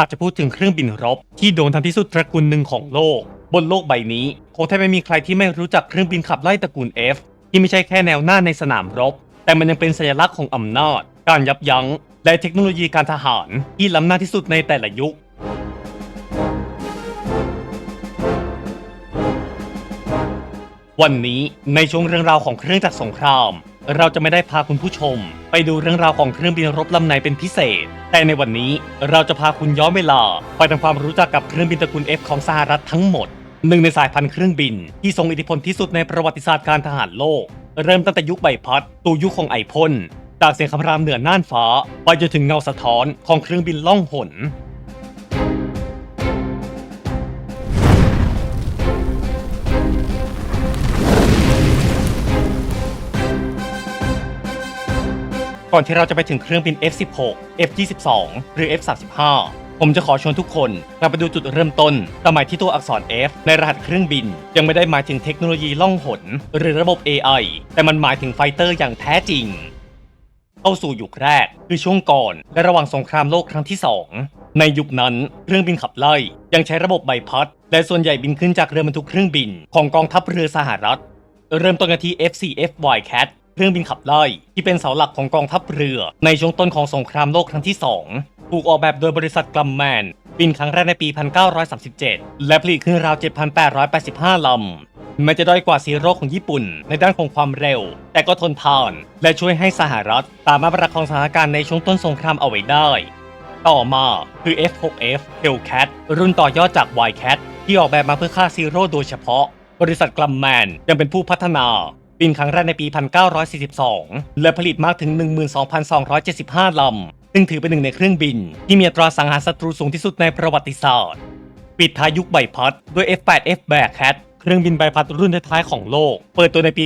หากจะพูดถึงเครื่องบินรบ ที่โดนทำที่สุดตระกูลหนึ่งของโลก บนโลกใบนี้คงแทบไม่มีใครที่ไม่รู้จักเครื่องบินขับไล่ตระกูล F ที่ไม่ใช่แค่แนวหน้าในสนามรบ แต่มันยังเป็นสัญลักษณ์ของอำนาจ การยับยั้ง และเทคโนโลยีการทหาร ที่ล้ำหน้าที่สุดในแต่ละยุควันนี้ในช่วงเรื่องราวของเครื่องจักรสงคราม เราจะไม่ได้พาคุณผู้ชม ไปดูเรื่องราวของเครื่องบินรบลำไหนเป็นพิเศษ แต่ในวันนี้เราจะพาคุณย้อนเวลา ไปทำความรู้จักกับเครื่องบินตระกูล F ของสหรัฐทั้งหมด หนึ่งในสายพันธุ์เครื่องบิน ที่ทรงอิทธิพลที่สุดในประวัติศาสตร์การทหารโลก เริ่มตั้งแต่ยุคใบพัดสู่ยุคของไอพ่นจากเสียงคำรามเหนือน่านฟ้า ไปจนถึงเงาสะท้อนของเครื่องบินล่องหน ก่อนที่เราจะไปถึงเครื่องบิน F16 F22 หรือ F35 ผมจะขอชวนทุกคนกลับไปดูจุดเริ่มต้นสมัยที่ตัวอักษร F ในรหัสเครื่องบิน ยังไม่ได้หมายถึงเทคโนโลยีล่องหน หรือระบบ AI แต่มันหมายถึงไฟเตอร์อย่างแท้จริง เข้าสู่ยุคแรก คือช่วงก่อนและระหว่างสงครามโลกครั้งที่ 2 ในยุคนั้นเครื่องบินขับไล่ ยังใช้ระบบใบพัด และส่วนใหญ่บินขึ้นจากเรือบรรทุกเครื่องบิน ของกองทัพเรือสหรัฐ เริ่มต้นกันที่ F4F Wildcat เครื่องบินขับไล่ ที่เป็นเสาหลักของกองทัพเรือ ในช่วงต้นของสงครามโลกครั้งที่ 2 ถูกออกแบบโดยบริษัทกลัมแมน บินครั้งแรกในปี 1937 และผลิตขึ้นราว 7,885 ลำแม้จะด้อยกว่าซีโร่ของญี่ปุ่น ในด้านของความเร็ว แต่ก็ทนทาน และช่วยให้สหรัฐสามารถประคองสถานการณ์ในช่วงต้นสงครามเอาไว้ได้ต่อมาคือ F6F Hellcat รุ่นต่อยอดจาก Wildcat ที่ออกแบบมาเพื่อฆ่าซีโร่โดยเฉพาะ บริษัทกลัมแมนยังเป็นผู้พัฒนา บินครั้งแรกในปี 1942 และผลิตมากถึง 12,275 ลำ ซึ่งถือเป็นหนึ่งในเครื่องบิน ที่มีอัตราสังหารศัตรูสูงที่สุดในประวัติศาสตร์ ปิดท้ายยุคใบพัดด้วย F8F Bearcat เครื่องบินใบพัดรุ่นท้ายๆของโลก เปิดตัวในปี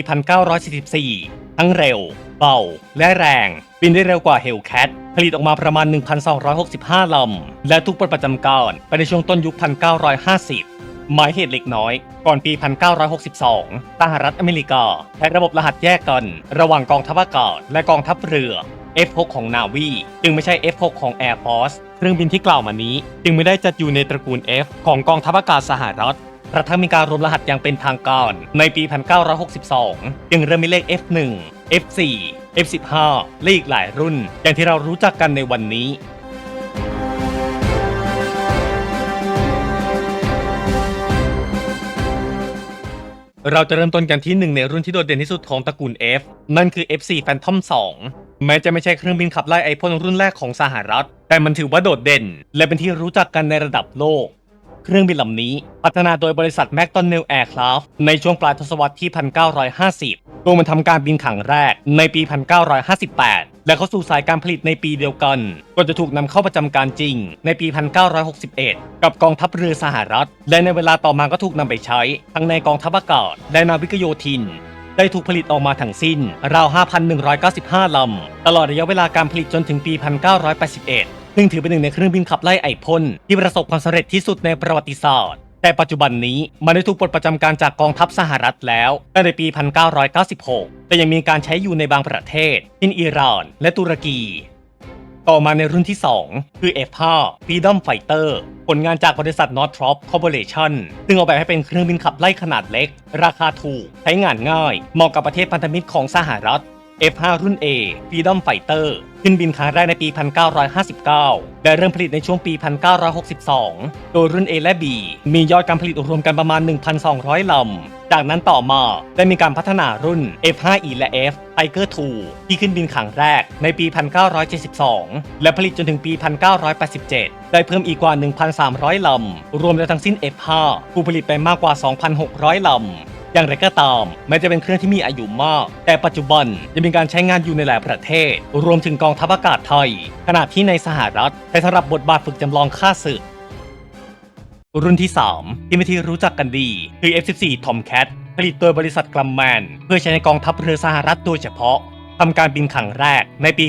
1944 ทั้งเร็ว เบา และแรง บินได้เร็วกว่า Hellcat ผลิตออกมาประมาณ 1,265 ลำ และทุกปลดประจำการไปในช่วงต้นยุค 1950 หมายเหตุเล็กน้อย ก่อนปี 1962สหรัฐอเมริกาใช้ระบบรหัสแยกกัน ระหว่างกองทัพอากาศและกองทัพเรือ F6 ของนาวีจึงไม่ใช่ F6 ของ Air Force เครื่องบินที่กล่าวมานี้ จึงไม่ได้จัดอยู่ในตระกูล F ของกองทัพอากาศสหรัฐกระทั่งมีการรวมรหัสอย่างเป็นทางการในปี 1962 จึงเริ่มมีเลข F1 F4 F15 และอีกหลายรุ่น อย่างที่เรารู้จักกันในวันนี้ เราจะเริ่มต้นกันที่หนึ่งในรุ่นที่โดดเด่นที่สุดของตระกูล F นั่นคือ F4 Phantom 2 แม้จะไม่ใช่เครื่องบินขับไล่ไอพ่นรุ่นแรกของสหรัฐ แต่มันถือว่าโดดเด่น และเป็นที่รู้จักกันในระดับโลก เครื่องบินลำนี้พัฒนาโดยบริษัท McDonnell Aircraft ในช่วงปลายทศวรรษที่ 1950 โดยมันทำการบินครั้งแรกในปี 1958 และเข้าสู่สายการผลิตในปีเดียวกันก่อนจะถูกนำเข้าประจำการจริง ในปี 1961 กับกองทัพเรือสหรัฐ และในเวลาต่อมาก็ถูกนำไปใช้ ทั้งในกองทัพอากาศและนาวิกโยธิน ได้ถูกผลิตออกมาทั้งสิ้น ราว 5,195 ลำ ตลอดระยะเวลาการผลิตจนถึงปี 1981ซึ่งถือเป็นหนึ่งในเครื่องบินขับไล่ไอพ่นที่ประสบความสำเร็จที่สุดในประวัติศาสตร์ แต่ปัจจุบันนี้มันได้ถูกปลดประจำการจากกองทัพสหรัฐแล้วตั้งแต่ปี 1996 แต่ยังมีการใช้อยู่ในบางประเทศเช่นอิหร่าน และตุรกี ต่อมาในรุ่นที่ 2 คือ F5 Freedom Fighter ผลงานจากบริษัท Northrop Corporation ซึ่งออกแบบให้เป็นเครื่องบินขับไล่ขนาดเล็ก ราคาถูก ใช้งานง่าย เหมาะกับประเทศพันธมิตรของสหรัฐ F5 รุ่น A Freedom Fighter ขึ้นบินครั้งแรกในปี 1959 และเริ่มผลิตในช่วงปี 1962 โดยรุ่น A และ B มียอดการผลิตรวมกันประมาณ 1,200 ลำ จากนั้นต่อมาได้มีการพัฒนารุ่น F5E และ F Tiger II ที่ขึ้นบินครั้งแรกในปี 1972 และผลิตจนถึงปี 1987 ได้เพิ่มอีกกว่า 1,300 ลำ รวมแล้วทั้งสิ้น F5 ผู้ผลิตไปมากกว่า 2,600 ลำ อย่างไรก็ตามแม้จะเป็นเครื่องที่มีอายุมาก แต่ปัจจุบันยังมีการใช้งานอยู่ในหลายประเทศ รวมถึงกองทัพอากาศไทย ขณะที่ในสหรัฐใช้สำหรับบทบาทฝึกจำลองฆ่าศึก รุ่นที่ 3 ที่ไม่ที่รู้จักกันดี คือ F14 Tomcat ผลิตโดยบริษัทกลัมแมน เพื่อใช้ในกองทัพเรือสหรัฐโดยเฉพาะทำการบินครั้งแรกในปี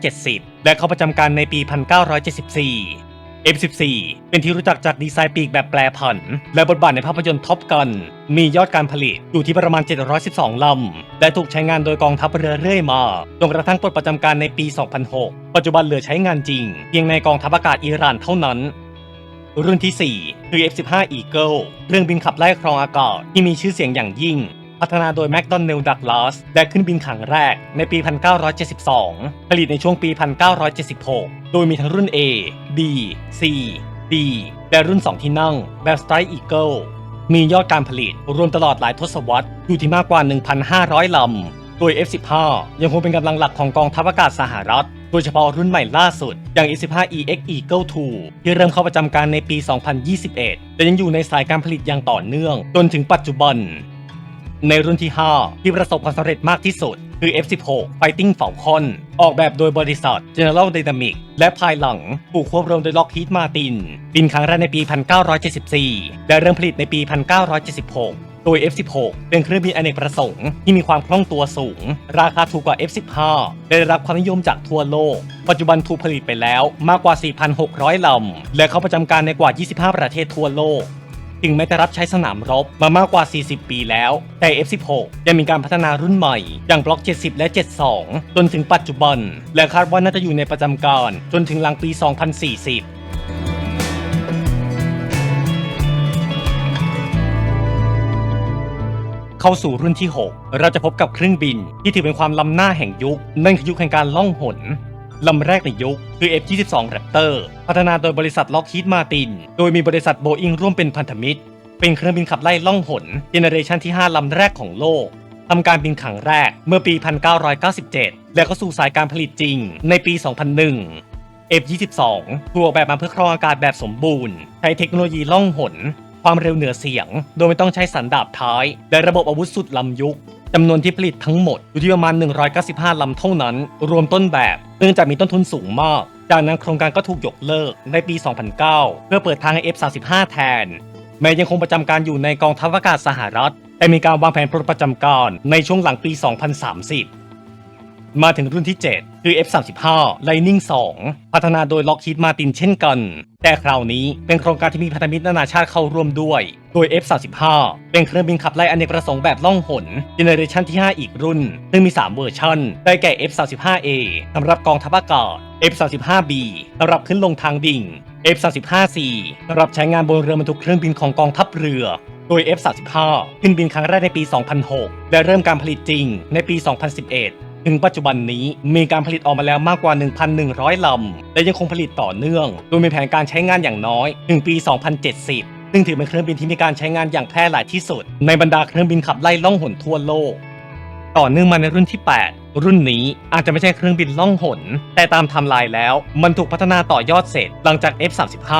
1970 และเข้าประจำการในปี 1974 F14 เป็นที่รู้จักจากดีไซน์ปีกแบบแปรผัน และบทบาทในภาพยนตร์ท็อปกัน มียอดการผลิตอยู่ที่ประมาณ 712 ลำ และถูกใช้งานโดยกองทัพเรือเรื่อยมาจนกระทั่งปลดประจำการในปี 2006 ปัจจุบันเหลือใช้งานจริง เพียงในกองทัพอากาศอิหร่านเท่านั้น รุ่นที่ 4 คือ F15 Eagle เครื่องบินขับไล่ครองอากาศที่มีชื่อเสียงอย่างยิ่ง พัฒนาโดยแม d ดอนเนลดักลาสและขึ้นบินครั้งแรกในปี 1972 ผลิตในช่วงปี 1976 โดยมีทั้งรุ่น A B C D และรุ่น 2 ที่นั่งแบบ Strike Eagle มียอดการผลิตรวมตลอดหลายทศวรรษอยู่ที่มากกว่า 1,500 ลำ โดย F15 ยังคงเป็นกำลังหลักของกองทัพอากาศสหรัฐ โดยเฉพาะรุ่นใหม่ล่าสุด อย่าง F15EX Eagle 2 ที่เริ่มเข้าประจำการในปี 2021 แต่ยังอยู่ในสายการผลิตอย่างต่อเนื่อง จนถึงปัจจุบัน ในรุ่นที่ 5 ที่ประสบความสำเร็จมากที่สุด คือ F16 Fighting Falcon ออกแบบโดยบริษัท General Dynamics และภายหลังถูกควบรวมโดย Lockheed Martin บินครั้งแรกในปี 1974 และเริ่มผลิตในปี 1976โดย F16 เป็นเครื่องบินอเนกประสงค์ที่มีความคล่องตัวสูง ราคาถูกกว่า F15 ได้รับความนิยมจากทั่วโลก ปัจจุบันถูกผลิตไปแล้วมากกว่า 4,600 ลำ และเข้าประจำการในกว่า 25 ประเทศทั่วโลก ถึงแม้จะรับใช้สนามรบมามากกว่า 40 ปีแล้ว แต่ F16 ยังมีการพัฒนารุ่นใหม่ อย่างบล็อก 70 และ 72 จนถึงปัจจุบัน และคาดว่าน่าจะอยู่ในประจำการจนถึงหลังปี 2040เข้าสู่รุ่นที่ 6 เราจะพบกับเครื่องบินที่ถือเป็นความล้ำหน้าแห่งยุค นั่นคือยุคแห่งการล่องหน ลำแรกในยุคคือ F22 Raptor พัฒนาโดยบริษัท Lockheed Martin โดยมีบริษัท Boeing ร่วมเป็นพันธมิตร เป็นเครื่องบินขับไล่ล่องหนเจเนเรชันที่ 5 ลำแรกของโลกทำการบินครั้งแรกเมื่อปี 1997 และก็สู่สายการผลิตจริงในปี 2001 F22 ถูกออกแบบมาเพื่อครองอากาศแบบสมบูรณ์ ใช้เทคโนโลยีล่องหน ความเร็วเหนือเสียง โดยไม่ต้องใช้สันดาบท้าย และระบบอาวุธสุดล้ำยุคจำนวนที่ผลิตทั้งหมดอยู่ที่ประมาณ 195 ลำเท่านั้น รวมต้นแบบ เนื่องจากมีต้นทุนสูงมาก จากนั้นโครงการก็ถูกยกเลิกในปี 2009 เพื่อเปิดทางให้ F35 แทน แม้ยังคงประจำการอยู่ในกองทัพอากาศสหรัฐ แต่มีการวางแผนปลดประจำการในช่วงหลังปี 2030 มาถึงรุ่นที่ 7 คือ F35 Lightning 2 พัฒนาโดย Lockheed Martin เช่นกัน แต่คราวนี้เป็นโครงการที่มีพันธมิตรนานาชาติเข้าร่วมด้วย โดย F35 เป็นเครื่องบินขับไล่อเนกประสงค์แบบล่องหนเจเนเรชันที่ 5 อีกรุ่น ซึ่งมี 3 เวอร์ชันได้แก่ F35A สำหรับกองทัพอากาศ F35B สำหรับขึ้นลงทางดิ่ง F35C สำหรับใช้งานบนเรือบรรทุกเครื่องบินของกองทัพเรือโดย F35 ขึ้นบินครั้งแรกในปี 2006 และเริ่มการผลิตจริงในปี 2011 ถึงปัจจุบันนี้มีการผลิตออกมาแล้วมากกว่า 1,100 ลำ และยังคงผลิตต่อเนื่อง โดยมีแผนการใช้งานอย่างน้อยถึงปี 2070 ซึ่งถือเป็นเครื่องบินที่มีการใช้งานอย่างแพร่หลายที่สุด ในบรรดาเครื่องบินขับไล่ล่องหนทั่วโลก ต่อเนื่องมาในรุ่นที่ 8 รุ่นนี้อาจจะไม่ใช่เครื่องบินล่องหน แต่ตามไทม์ไลน์แล้วมันถูกพัฒนาต่อยอดเสร็จหลังจาก F35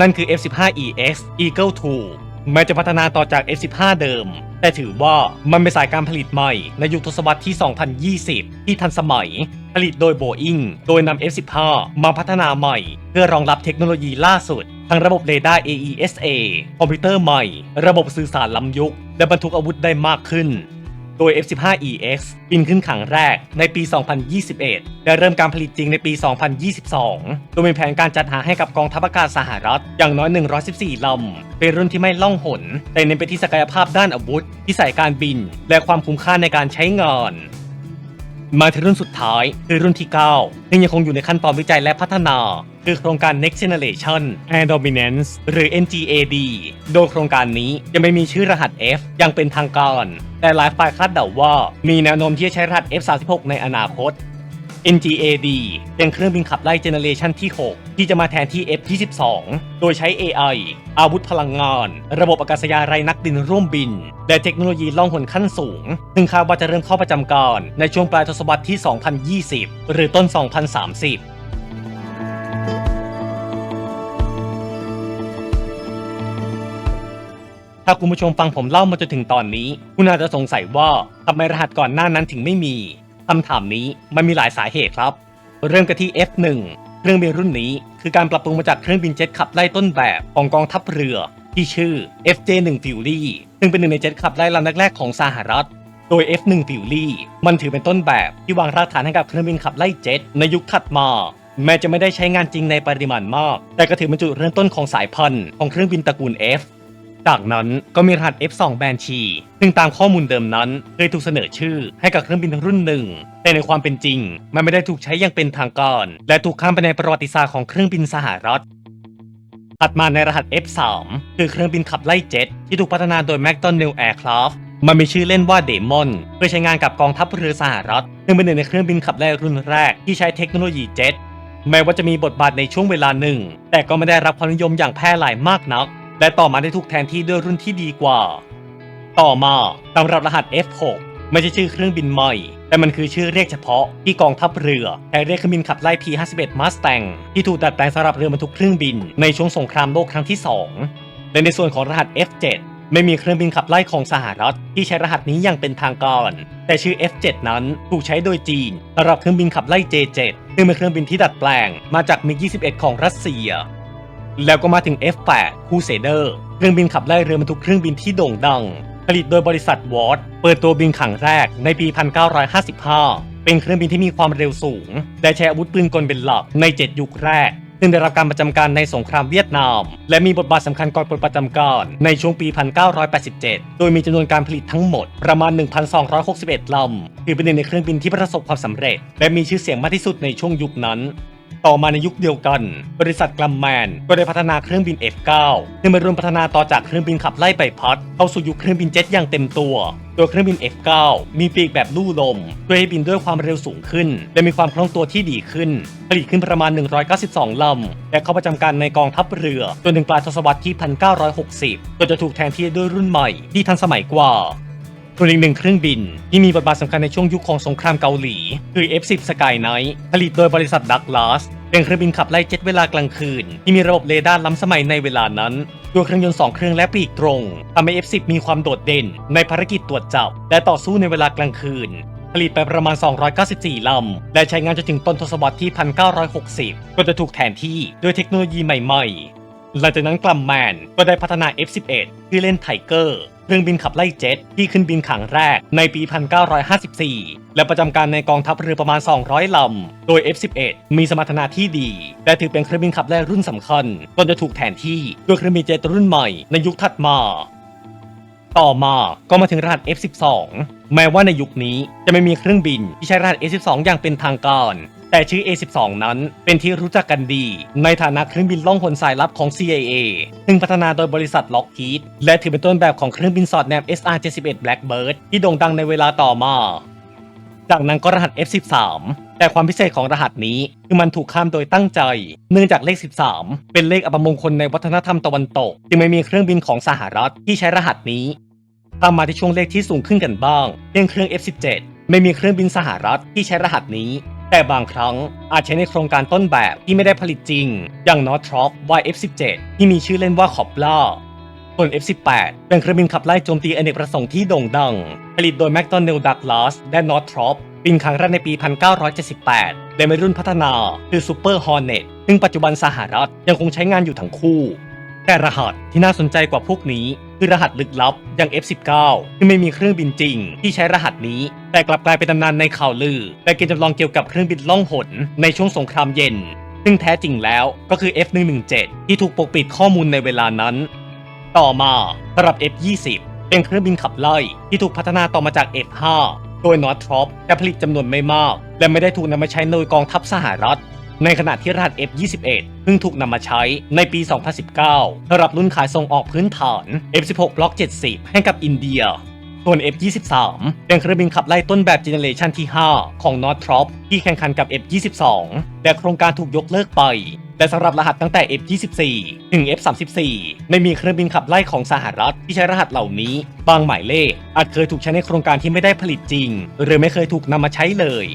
นั่นคือ F15EX Eagle 2แม้จะพัฒนาต่อจาก F15 เดิม แต่ถือว่ามันเป็นสายการผลิตใหม่ในยุคทศวรรษที่ 2020 ที่ทันสมัย ผลิตโดยโบอิงโดยนำ F15 มาพัฒนาใหม่ เพื่อรองรับเทคโนโลยีล่าสุด ทั้งระบบเรดาร์ AESA คอมพิวเตอร์ใหม่ ระบบสื่อสารล้ำยุค และบรรทุกอาวุธได้มากขึ้น โดย F15EX บินขึ้นครั้งแรกในปี 2021 และเริ่มการผลิตจริงในปี 2022 โดยมีแผนการจัดหาให้กับกองทัพอากาศสหรัฐ อย่างน้อย 114 ลำ เป็นรุ่นที่ไม่ล่องหน แต่เน้นไปที่ศักยภาพด้านอาวุธ ที่ใส่การบิน และความคุ้มค่าในการใช้งาน มาถึงรุ่นสุดท้ายคือรุ่นที่9ซึ่งยังคงอยู่ในขั้นตอนวิจัยและพัฒนา คือโครงการ Next Generation Air Dominance หรือ NGAD โดยโครงการนี้ยังไม่มีชื่อรหัส F ยังเป็นทางการ แต่หลายฝ่ายคาดเดาว่า มีแนวโน้มที่จะใช้รหัส F36 ในอนาคต NGAD เป็นเครื่องบินขับไล่เจเนเรชันที่ 6 ที่จะมาแทนที่ F22 โดยใช้ AI อาวุธพลังงาน ระบบอากาศยานไร้นักบินร่วมบิน และเทคโนโลยีล่องหนขั้นสูง ซึ่งคาดว่าจะเริ่มเข้าประจำการในช่วงปลายทศวรรษที่ 2020 หรือต้น 2030ถ้าคุณผู้ชมฟังผมเล่ามาจนถึงตอนนี้ คุณอาจจะสงสัยว่าทำไมรหัสก่อนหน้านั้นถึงไม่มี คำถามนี้มันมีหลายสาเหตุครับ เริ่มกันที่ F1 เครื่องบินรุ่นนี้คือการปรับปรุงมาจากเครื่องบินเจ็ตขับไล่ต้นแบบของกองทัพเรือ ที่ชื่อ FJ1 Fury ซึ่งเป็นหนึ่งในเจ็ตขับไล่ลำแรกๆของสหรัฐ โดย F1 Fury มันถือเป็นต้นแบบที่วางรากฐานให้กับเครื่องบินขับไล่เจ็ตในยุคถัดมา แม้จะไม่ได้ใช้งานจริงในปริมาณมาก แต่ก็ถือเป็นจุดเริ่มต้นของสายพันธุ์ของเครื่องบินตระกูล F จากนั้นก็มีรหัส F2 แบนชีซึ่งตามข้อมูลเดิมนั้น เคยถูกเสนอชื่อให้กับเครื่องบินรุ่นหนึ่ง แต่ในความเป็นจริง มันไม่ได้ถูกใช้อย่างเป็นทางการ และถูกข้ามไปในประวัติศาสตร์ของเครื่องบินสหรัฐถัดมาในรหัส F3 คือเครื่องบินขับไล่เจ็ตที่ถูกพัฒนาโดย McDonnell Aircraft มันมีชื่อเล่นว่าเดมอนเพื่อใช้งานกับกองทัพเรือสหรัฐซึ่งเป็นหนึ่งในเครื่องบินขับไล่รุ่นแรกที่ใช้เทคโนโลยีเจ็ตแม้ว่าจะมีบทบาทในช่วงเวลาหนึ่ง แต่ก็ไม่ได้รับความนิยมอย่างแพร่หลายมากนัก และต่อมาได้ถูกแทนที่ด้วยรุ่นที่ดีกว่า ต่อมาสำหรับรหัส F6 ไม่ใช่ชื่อเครื่องบินใหม่ แต่มันคือชื่อเรียกเฉพาะที่กองทัพเรือใช้เรียกเครื่องบินขับไล่ P51 Mustang ที่ถูกดัดแปลงสำหรับเรือบรรทุกเครื่องบินในช่วงสงครามโลกครั้งที่ 2 และในส่วนของรหัส F7 ไม่มีเครื่องบินขับไล่ของสหรัฐที่ใช้รหัสนี้อย่างเป็นทางการ แต่ชื่อ F7 นั้นถูกใช้โดยจีนสำหรับเครื่องบินขับไล่ J7 ซึ่งเป็นเครื่องบินที่ดัดแปลงมาจากมิก21ของรัสเซีย แล้วก็มาถึง F8 Crusader เครื่องบินขับไล่เรือบรรทุกเครื่องบินที่โด่งดัง ผลิตโดยบริษัทวอร์ดเปิดตัวบินครั้งแรกในปี 1955 เป็นเครื่องบินที่มีความเร็วสูงและใช้อาวุธปืนกลเป็นหลักใน 7 ยุคแรกซึ่งได้รับการประจำการในสงครามเวียดนาม และมีบทบาทสำคัญก่อนปลดประจำการในช่วงปี 1987 โดยมีจำนวนการผลิตทั้งหมดประมาณ 1,261 ลำถือเป็นหนึ่งในเครื่องบินที่ประสบความสำเร็จ และมีชื่อเสียงมากที่สุดในช่วงยุคนั้น ต่อมาในยุคเดียวกัน บริษัทกลัมแมนก็ได้พัฒนาเครื่องบิน F9 ซึ่งเป็นรุ่นพัฒนาต่อจากเครื่องบินขับไล่ใบพัด เข้าสู่ยุคเครื่องบินเจ็ตอย่างเต็มตัวโดยเครื่องบิน F9 มีปีกแบบลู่ลมเพื่อให้บินด้วยความเร็วสูงขึ้น และมีความคล่องตัวที่ดีขึ้น ผลิตขึ้นประมาณ 192 ลำ และเข้าประจำการในกองทัพเรือ จนถึงปลายทศวรรษที่ 1960จนจะถูกแทนที่ด้วยรุ่นใหม่ที่ทันสมัยกว่า ส่วนอีกหนึ่งเครื่องบิน ที่มีบทบาทสำคัญในช่วงยุคของสงครามเกาหลี คือ F10 Sky Knight ผลิตโดยบริษัทดักลาสเป็นเครื่องบินขับไล่เจ็ตเวลากลางคืน ที่มีระบบเรดาร์ล้ำสมัยในเวลานั้นด้วยเครื่องยนต์ 2 เครื่องและปีกตรงทำให้ F10 มีความโดดเด่น ในภารกิจตรวจจับ และต่อสู้ในเวลากลางคืน ผลิตไปประมาณ 294 ลำ และใช้งานจนถึงต้นทศวรรษที่ 1960 ก็จะถูกแทนที่ด้วยเทคโนโลยีใหม่ ๆ หลังจากนั้นกลัมแมนก็ได้พัฒนา F11 ที่เล่นไทเกอร์เครื่องบินขับไล่เจ็ตที่ขึ้นบินขังแรกในปี 1954 และประจำการในกองทัพเรือประมาณ 200 ลำ โดย F11 มีสมรรถนะที่ดี และถือเป็นเครื่องบินขับไล่รุ่นสำคัญจนจะถูกแทนที่ด้วยเครื่องบินเจ็ตรุ่นใหม่ในยุคถัดมา ต่อมาก็มาถึงรหัส F12 แม้ว่าในยุคนี้จะไม่มีเครื่องบินที่ใช้รหัส F12 อย่างเป็นทางการ แต่ชื่อ A12 นั้นเป็นที่รู้จักกันดี ในฐานะเครื่องบินล่องหนสายลับของ CIA ซึ่งพัฒนาโดยบริษัท Lockheed และถือเป็นต้นแบบของเครื่องบินสอดแนม SR-71 Blackbird ที่โด่งดังในเวลาต่อมา จากนั้นก็รหัส F13 แต่ความพิเศษของรหัสนี้คือมันถูกข้ามโดยตั้งใจ เนื่องจากเลข 13 เป็นเลขอัปมงคลในวัฒนธรรมตะวันตกจึงไม่มีเครื่องบินของสหรัฐที่ใช้รหัสนี้ตามมาที่ช่วงเลขที่สูงขึ้นกันบ้างเช่นเครื่อง F17 ไม่มีเครื่องบินสหรัฐที่ใช้รหัสนี้ แต่บางครั้งอาจใช้ในโครงการต้นแบบที่ไม่ได้ผลิตจริง อย่าง Northrop YF17 ที่มีชื่อเล่นว่าขอบล่าส่วน F18 เป็นเครื่องบินขับไล่โจมตีอเนกประสงค์ที่โด่งดัง ผลิตโดย McDonnell Douglas และ Northrop บินครั้งแรกในปี 1978 และมีรุ่นพัฒนาคือ Super Hornet ซึ่งปัจจุบันสหรัฐยังคงใช้งานอยู่ทั้งคู่ แต่รหัสที่น่าสนใจกว่าพวกนี้ คือรหัสลึกลับอย่าง F19 ที่ไม่มีเครื่องบินจริง ที่ใช้รหัสนี้ แต่กลับกลายเป็นตำนานในข่าวลือและเกมจำลองเกี่ยวกับเครื่องบินล่องหนในช่วงสงครามเย็น ซึ่งแท้จริงแล้วก็คือ F117 ที่ถูกปกปิดข้อมูลในเวลานั้น ต่อมาสำหรับ F20 เป็นเครื่องบินขับไล่ที่ถูกพัฒนาต่อมาจาก F5 โดย Northrop แต่ผลิตจำนวนไม่มาก และไม่ได้ถูกนำมาใช้โดยกองทัพสหรัฐ ในขณะที่รหัส F21 เพิ่งถูกนำมาใช้ในปี 2019สำหรับรุ่นขายส่งออกพื้นฐาน F16 Block 70 ให้กับอินเดีย ส่วน F23 เป็นเครื่องบินขับไล่ต้นแบบเจเนเรชันที่ 5 ของ Northrop ที่แข่งขันกับ F22 แต่โครงการถูกยกเลิกไปแต่สำหรับรหัสตั้งแต่ F24 ถึง F34 ไม่มีเครื่องบินขับไล่ของสหรัฐที่ใช้รหัสเหล่านี้ บางหมายเลขอาจเคยถูกใช้ในโครงการที่ไม่ได้ผลิตจริง หรือไม่เคยถูกนำมาใช้เลย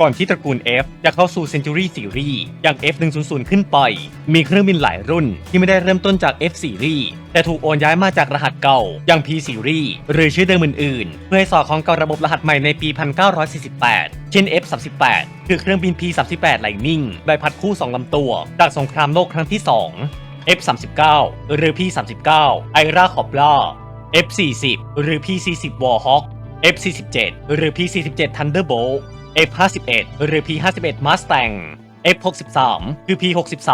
ก่อนที่ตระกูล F จะเข้าสู่ Century Series อย่าง F100 ขึ้นไป มีเครื่องบินหลายรุ่นที่ไม่ได้เริ่มต้นจาก F Series แต่ถูกโอนย้ายมาจากรหัสเก่า อย่าง P Series หรือชื่อเดิมอื่นๆ เพื่อให้สอดคล้องกับระบบรหัสใหม่ในปี 1948 เช่น F38 คือเครื่องบิน P38 Lightning ใบพัดคู่ 2ลำตัว จากสงครามโลกครั้งที่ 2 F39 หรือ P39 ไอราขอบล่า F40 หรือ P40 Warhawk F47 หรือ P47 Thunderbolt F51 หรือ P51 Mustang F63 คือ P63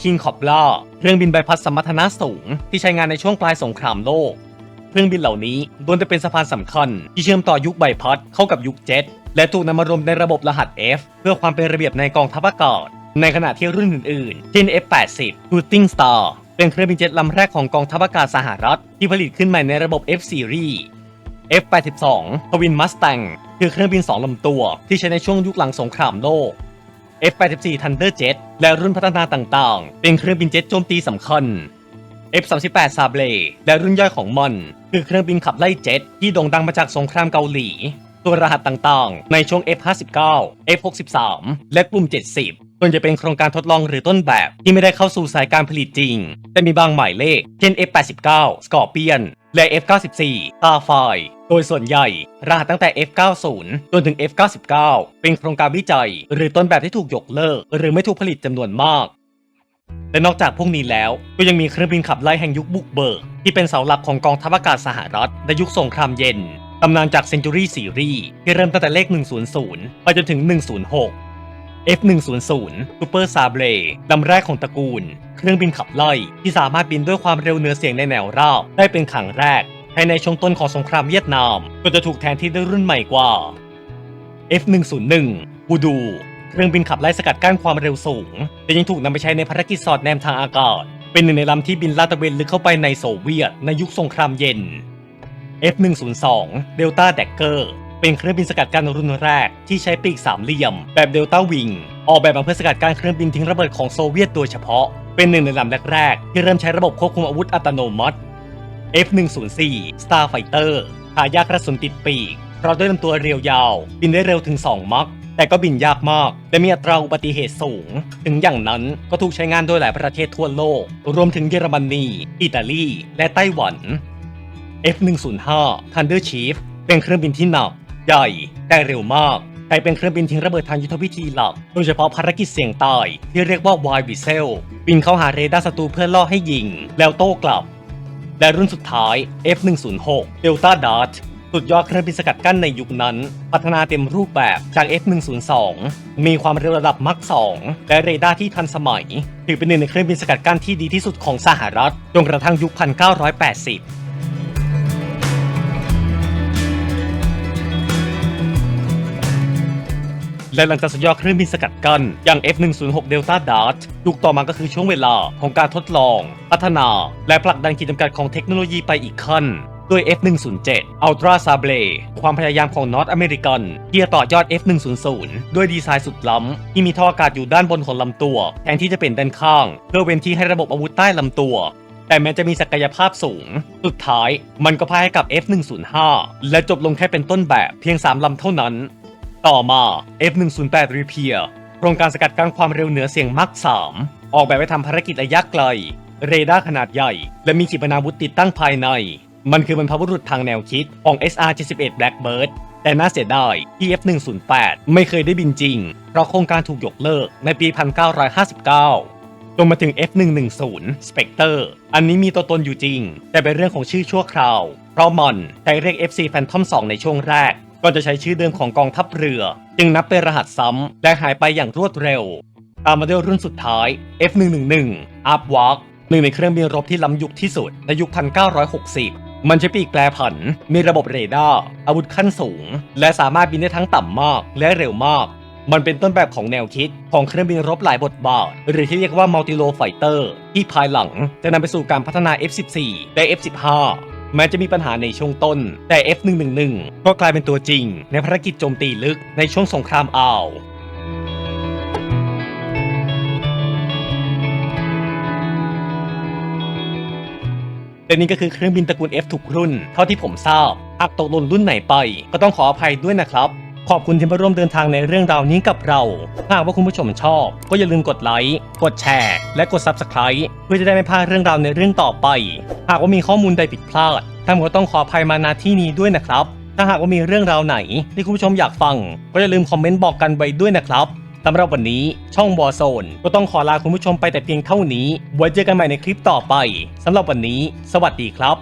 King Cobra เครื่องบินใบพัดสมรรถนะสูง ที่ใช้งานในช่วงปลายสงครามโลก เครื่องบินเหล่านี้ล้วนจะเป็นสะพานสำคัญ ที่เชื่อมต่อยุคใบพัดเข้ากับยุคเจ็ตและถูกนำมารวมในระบบรหัส F เพื่อความเป็นระเบียบในกองทัพอากาศในขณะที่รุ่นอื่นๆเช่น F80 Shooting Star เป็นเครื่องบินเจ็ตลำแรกของกองทัพอากาศสหรัฐที่ผลิตขึ้นใหม่ในระบบ F Series F82 Twin Mustang คือเครื่องบินสองลำตัวที่ใช้ในช่วงยุคหลังสงครามโลก F84 Thunderjet และรุ่นพัฒนาต่างๆ เป็นเครื่องบินเจ็ตโจมตีสำคัญ F38 Sable และรุ่นย่อยของมัน คือเครื่องบินขับไล่เจ็ตที่โด่งดังมาจากสงครามเกาหลี ตัวรหัสต่างๆ ในช่วง F59 F63 และกลุ่ม 70 ส่วนจะเป็นโครงการทดลองหรือต้นแบบ ที่ไม่ได้เข้าสู่สายการผลิตจริง แต่มีบางหมายเลข เช่น F89 Scorpion และ F94 Starfire โดยส่วนใหญ่ รหัสตั้งแต่ F90 จนถึง F99 เป็นโครงการวิจัย หรือต้นแบบที่ถูกยกเลิก หรือไม่ถูกผลิตจำนวนมากและนอกจากพวกนี้แล้ว ก็ยังมีเครื่องบินขับไล่แห่งยุคบุกเบิก ที่เป็นเสาหลักของกองทัพอากาศสหรัฐในยุคสงครามเย็น ตำนานจาก Century Series ที่เริ่มตั้งแต่เลข 100 ไปจนถึง 106 F100 Super Sabre ลำแรกของตระกูล เครื่องบินขับไล่ที่สามารถบินด้วยความเร็วเหนือเสียงในแนวราบได้เป็นครั้งแรกภายในช่วงต้นของสงครามเวียดนามก็จะถูกแทนที่ด้วยรุ่นใหม่กว่า F101 บูดู เครื่องบินขับไล่สกัดกั้นความเร็วสูงแต่ยังถูกนำไปใช้ในภารกิจสอดแนมทางอากาศ เป็นหนึ่งในลำที่บินลาดตระเวนลึกเข้าไปในโซเวียตในยุคสงครามเย็น F102 Delta Dagger เป็นเครื่องบินสกัดกั้นรุ่นแรกที่ใช้ปีกสามเหลี่ยม แบบเดลต้าวิงออกแบบมาเพื่อสกัดกั้นเครื่องบินทิ้งระเบิดของโซเวียตโดยเฉพาะ เป็นหนึ่งในลำแรกๆที่เริ่มใช้ระบบควบคุมอาวุธอัตโนมัติ F104 Starfighter หายากกระสุนติดปีก เพราะด้วยลำตัวเรียวยาว บินได้เร็วถึง 2 มัคแต่ก็บินยากมาก และมีอัตราอุบัติเหตุสูง ถึงอย่างนั้นก็ถูกใช้งานโดยหลายประเทศทั่วโลก รวมถึงเยอรมนี อิตาลี และไต้หวัน F105 Thunder Chief เป็นเครื่องบินที่หนัก ใหญ่แต่เร็วมาก แต่เป็นเครื่องบินทิ้งระเบิดทางยุทธวิธีหลัก โดยเฉพาะภารกิจเสี่ยงตายที่เรียกว่า Wild Whistle บินเข้าหาเรดาร์ศัตรูเพื่อล่อให้ยิง แล้วโต้กลับ และรุ่นสุดท้าย F106 Delta Dart สุดยอดเครื่องบินสกัดกั้นในยุคนั้น พัฒนาเต็มรูปแบบจาก F102 มีความเร็วระดับมัก2และเรดาร์ที่ทันสมัย ถือเป็นหนึ่งในเครื่องบินสกัดกั้นที่ดีที่สุดของสหรัฐจนกระทั่งยุค 1980 และหลังจากสุดยอดเครื่องบินสกัดกั้นอย่าง F106 Delta Dart ยุคต่อมาก็คือช่วงเวลาของการทดลอง พัฒนา และผลักดันขีดจำกัดของเทคโนโลยีไปอีกขั้นด้วย F107 Ultra Sabre ความพยายามของนอตอเมริกันที่จะต่อยอด F100 ด้วยดีไซน์สุดล้ำ ที่มีท่ออากาศอยู่ด้านบนของลำตัว แทนที่จะเป็นด้านข้าง เพื่อเว้นที่ให้ระบบอาวุธใต้ลำตัว แต่แม้จะมีศักยภาพสูง สุดท้ายมันก็พ่ายให้กับ F105 และจบลงแค่เป็นต้นแบบเพียง 3 ลำเท่านั้น ต่อมา F108 Repair โครงการสกัดกั้นความเร็วเหนือเสียงมัก 3 ออกแบบไว้ทำภารกิจระยะไกล เรดาร์ขนาดใหญ่ และมีขีปนาวุธติดตั้งภายใน มันคือบรรพบุรุษทางแนวคิดของ SR-71 Blackbird แต่น่าเสียดายที่ F108 ไม่เคยได้บินจริง เพราะโครงการถูกยกเลิกในปี 1959จนมาถึง F110 Spectre อันนี้มีตัวตนอยู่จริง แต่เป็นเรื่องของชื่อชั่วคราว เพราะมันใช้เรียก FC Phantom 2 ในช่วงแรก ก่อนจะใช้ชื่อเดิมของกองทัพเรือ จึงนับเป็นรหัสซ้ำและหายไปอย่างรวดเร็ว ตามมาด้วยรุ่นสุดท้าย F111 Upwalk หนึ่งในเครื่องบินรบที่ล้ำยุคที่สุดในยุค 1960 มันใช้ปีกแปรผัน มีระบบเรดาร์ อาวุธขั้นสูง และสามารถบินได้ทั้งต่ำมากและเร็วมาก มันเป็นต้นแบบของแนวคิดของเครื่องบินรบหลายบทบาท หรือที่เรียกว่า Multi-Low Fighter ที่ภายหลังจะนำไปสู่การพัฒนา F14 และ F15 แม้จะมีปัญหาในช่วงต้น แต่ F111 ก็กลายเป็นตัวจริง ในภารกิจโจมตีลึกในช่วงสงครามอ่าวและนี่ก็คือเครื่องบินตระกูล F ทุกรุ่น เท่าที่ผมทราบหากตกหล่นรุ่นไหนไป ก็ต้องขออภัยด้วยนะครับ ขอบคุณที่มาร่วมเดินทางในเรื่องราวนี้กับเราหากว่าคุณผู้ชมชอบ ก็อย่าลืมกดไลค์ กดแชร์ และกด Subscribe เพื่อจะได้ไม่พลาดเรื่องราวในเรื่องต่อไป หากว่ามีข้อมูลใดผิดพลาดท่านก็ต้องขออภัยมาณที่นี้ด้วยนะครับ ถ้าหากว่ามีเรื่องราวไหนที่คุณผู้ชมอยากฟัง ก็อย่าลืมคอมเมนต์บอกกันไว้ด้วยนะครับสำหรับวันนี้ช่องวอโซนก็ต้องขอลาคุณผู้ชมไปแต่เพียงเท่านี้ ไว้เจอกันใหม่ในคลิปต่อไปสำหรับวันนี้ สวัสดีครับ